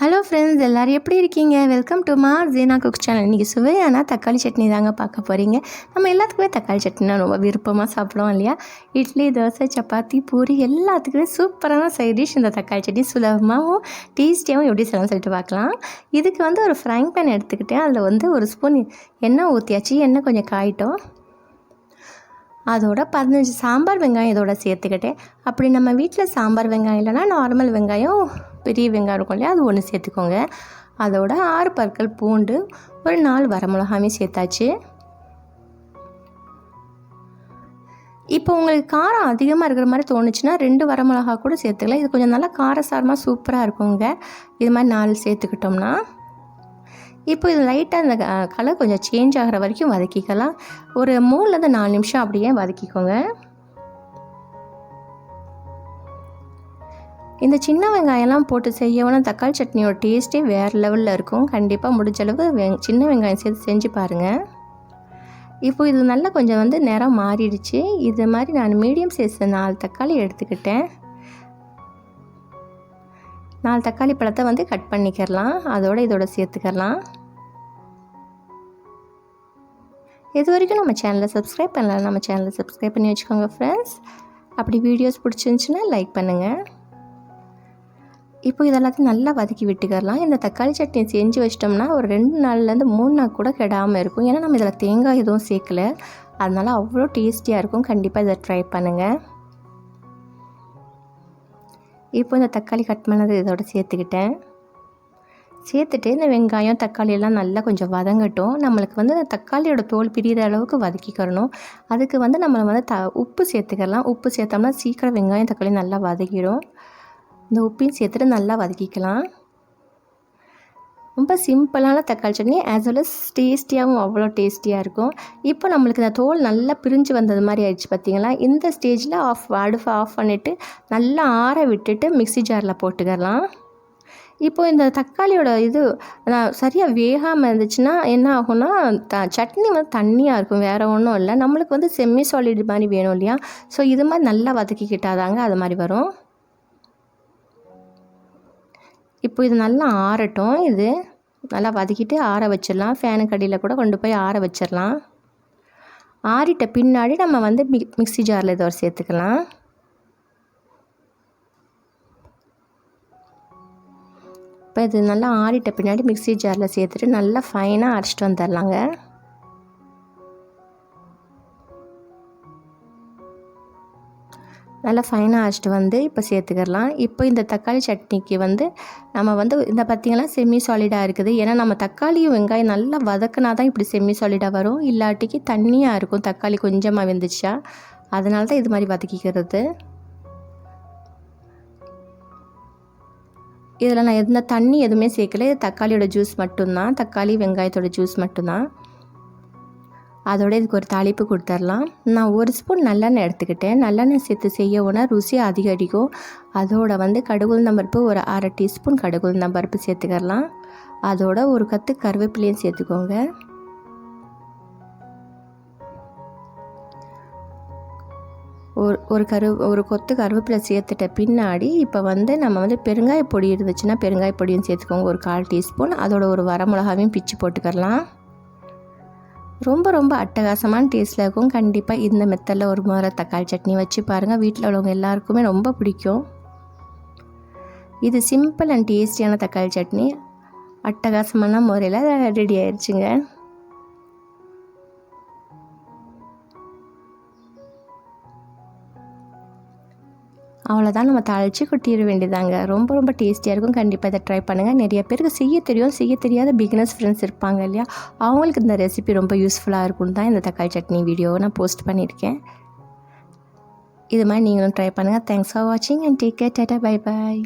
Hello friends எல்லோரும் எப்படி இருக்கீங்க? வெல்கம் டு மா ஜீனா குக் சேனல் இன்றைக்கி சுவையான தக்காளி சட்னி தாங்க பார்க்க போகிறீங்க நம்ம எல்லாத்துக்குமே தக்காளி சட்னினா ரொம்ப விருப்பமாக சாப்பிடுவோம் இல்லையா? இட்லி தோசை சப்பாத்தி பூரி எல்லாத்துக்குமே சூப்பரான சைட் டிஷ் இந்த தக்காளி சட்னி. சுலபமாகவும் டேஸ்டியாகவும் எப்படி செய்யலாம் சொல்லிட்டு பார்க்கலாம். இதுக்கு வந்து ஒரு ஃப்ரைங் பேன் எடுத்துக்கிட்டேன். அதில் வந்து ஒரு ஸ்பூன் எண்ணெய் ஊற்றியாச்சு எண்ணெய் கொஞ்சம் காயிட்டோம். அதோட பதினஞ்சு சாம்பார் வெங்காயம் இதோட சேர்த்துக்கிட்டேன். அப்படி நம்ம வீட்டில் சாம்பார் வெங்காயம் இல்லைன்னா நார்மல் வெங்காயம் பெரிய வெங்காயம் இருக்கும் இல்லையா அது ஒன்று சேர்த்துக்கோங்க. அதோட ஆறு பற்கள் பூண்டு ஒரு நாலு வரமிளகாமே சேர்த்தாச்சு. இப்போ உங்களுக்கு காரம் அதிகமாக இருக்கிற மாதிரி தோணுச்சுன்னா ரெண்டு வரமிளகா கூட சேர்த்துக்கலாம். இது கொஞ்சம் நல்லா காரசாரமாக சூப்பராக இருக்குங்க. இது மாதிரி நாலு சேர்த்துக்கிட்டோம்னா இப்போ இது லைட்டாக அந்த கலர் கொஞ்சம் சேஞ்ச் ஆகிற வரைக்கும் வதக்கிக்கலாம். ஒரு மூணுலேருந்து நாலு நிமிஷம் அப்படியே வதக்கிக்கோங்க. இந்த சின்ன வெங்காயம்லாம் போட்டு செய்யவும் தக்காளி சட்னியோட டேஸ்ட்டே வேறு லெவலில் இருக்கும். கண்டிப்பாக முடிஞ்ச அளவு வெங் சின்ன வெங்காயம் சேர்த்து செஞ்சு பாருங்கள் இப்போ இது நல்லா கொஞ்சம் வந்து நிறம் மாறிடுச்சு. இது மாதிரி நான் மீடியம் சைஸ் நாலு தக்காளி எடுத்துக்கிட்டேன். நாலு தக்காளி பழத்தை வந்து கட் பண்ணிக்கிறலாம். அதோடு இதோட சேர்த்துக்கலாம் இது வரைக்கும் நம்ம சேனலை சப்ஸ்கிரைப் பண்ணலாம் நம்ம சேனலை சப்ஸ்கிரைப் பண்ணி வச்சுக்கோங்க ஃப்ரெண்ட்ஸ் அப்படி வீடியோஸ் பிடிச்சிருந்துச்சின்னா லைக் பண்ணுங்கள் இப்போ இதெல்லாத்தையும் நல்லா வதக்கி விட்டுக்கிறலாம். இந்த தக்காளி சட்னி செஞ்சு வச்சிட்டோம்னா ஒரு ரெண்டு நாள்லேருந்து மூணு நாள் கூட கெடாமல் இருக்கும். ஏன்னா நம்ம இதில் தேங்காய் எதுவும் சேர்க்கல. அதனால் அவ்வளோ டேஸ்டியாக இருக்கும். கண்டிப்பாக இதை ட்ரை பண்ணுங்கள் இப்போ இந்த தக்காளி கட் பண்ணது இதோட சேர்த்துக்கிட்டேன். சேர்த்துட்டு இந்த வெங்காயம் தக்காளி எல்லாம் நல்லா கொஞ்சம் வதங்கட்டும். நம்மளுக்கு வந்து இந்த தக்காளியோட தோல் பிரிகிற அளவுக்கு வதக்கிக்கிறணும் அதுக்கு வந்து நம்ம வந்து த உப்பு சேர்த்துக்கலாம். உப்பு சேர்த்தோம்னா சீக்கிரம் வெங்காயம் தக்காளி நல்லா வதக்கிடும் இந்த உப்பையும் சேர்த்துட்டு நல்லா வதக்கிக்கலாம். ரொம்ப சிம்பிளான தக்காளி சட்னி ஆஸ் வெல் அஸ் டேஸ்டியாகவும் அவ்வளோ டேஸ்டியாக இருக்கும். இப்போ நம்மளுக்கு இந்த தோல் நல்லா பிரிஞ்சு வந்தது மாதிரி ஆயிடுச்சு பார்த்தீங்களா இந்த ஸ்டேஜில் ஆஃப் அடுப்பை ஆஃப் பண்ணிவிட்டு நல்லா ஆற விட்டுட்டு மிக்சி ஜாரில் போட்டுக்கலாம். இப்போ இந்த தக்காளியோட இது சரியாக வேகாமல் இருந்துச்சுன்னா என்ன ஆகும்னா த சட்னி வந்து தண்ணியாக இருக்கும் வேறு ஒன்றும் இல்லை. நம்மளுக்கு வந்து செம்மி சாலிட் மாதிரி வேணும் இல்லையா? ஸோ இது மாதிரி நல்லா வதக்கிக்கிட்டாதாங்க அது மாதிரி வரும். இப்போ இது நல்லா ஆறட்டும் இது. நல்லா வதக்கிட்டு ஆற வச்சிடலாம். ஃபேனு அடியில் கூட கொண்டு போய் ஆற வச்சிடலாம். ஆறிட்ட பின்னாடி நம்ம வந்து மிக் மிக்சி ஜாரில் இதை சேர்த்துக்கலாம். இப்போ இது நல்லா ஆறிட்ட பின்னாடி மிக்சி ஜாரில் சேர்த்துட்டு நல்லா ஃபைனாக அரைச்சிட்டு வந்துடலாங்க. நல்லா ஃபைனாக அரைச்சிட்டு வந்து இப்போ சேர்த்துக்கிறலாம். இப்போ இந்த தக்காளி சட்னிக்கு வந்து நம்ம வந்து இந்த பார்த்திங்கன்னா செமி சாலிடாக இருக்குது. ஏன்னா நம்ம தக்காளியும் வெங்காயம் நல்லா வதக்குனா தான் இப்படி செமி சாலிடாக வரும். இல்லாட்டிக்கு தண்ணியாக இருக்கும். தக்காளி கொஞ்சமாக வெந்துச்சா அதனால தான் இது மாதிரி வதக்கிக்கிறது. இதில் நான் எந்த தண்ணி எதுவுமே சேர்க்கல. தக்காளியோட ஜூஸ் மட்டும்தான். தக்காளி வெங்காயத்தோட ஜூஸ் மட்டும்தான். அதோட இதுக்கு ஒரு தாளிப்பு கொடுத்துர்லாம். நான் ஒரு ஸ்பூன் நல்லெண்ணெய் எடுத்துக்கிட்டேன். நல்லெண்ணெய் சேர்த்து செய்யவுனா ருசி அதிகரிக்கும். அதோட வந்து கடுகுள் பருப்பு ஒரு அரை டீஸ்பூன் கடுகுள் பருப்பு சேர்த்துக்கலாம் அதோட ஒரு கத்து கருவேப்பிலையும் சேர்த்துக்கோங்க. ஒரு ஒரு கரு ஒரு கொத்து கருவேப்பிலை சேர்த்துட்ட பின்னாடி இப்போ வந்து நம்ம வந்து பெருங்காய பொடி இருந்துச்சுன்னா பெருங்காய பொடியும் சேர்த்துக்கோங்க. ஒரு கால் டீஸ்பூன். அதோட ஒரு வரமிளகாவையும் பிச்சு போட்டுக்கலாம் ரொம்ப ரொம்ப அட்டகாசமான டேஸ்ட்டில் இருக்கும். கண்டிப்பாக இந்த மெத்தடில் ஒரு முறை தக்காளி சட்னி வச்சு பாருங்கள் வீட்டில் உள்ளவங்க எல்லாருக்குமே ரொம்ப பிடிக்கும். இது சிம்பிள் அண்ட் டேஸ்டியான தக்காளி சட்னி. அட்டகாசமான முறையில் ரெடி ஆயிடுச்சுங்க அவ்வளோதான் நம்ம தாளித்து கொட்டிட வேண்டியதாங்க. ரொம்ப ரொம்ப டேஸ்டியாக இருக்கும். கண்டிப்பாக இதை ட்ரை பண்ணுங்கள் நிறைய பேருக்கு செய்ய தெரியும். செய்ய தெரியாத பிகினஸ் ஃப்ரெண்ட்ஸ் இருப்பாங்க இல்லையா? அவங்களுக்கு இந்த ரெசிபி ரொம்ப யூஸ்ஃபுல்லாக இருக்கும்னு தான் இந்த தக்காளி சட்னி வீடியோவை நான் போஸ்ட் பண்ணியிருக்கேன். இது மாதிரி நீங்களும் ட்ரை பண்ணுங்கள் தேங்க்ஸ் ஃபார் வாட்சிங் and take care tata bye bye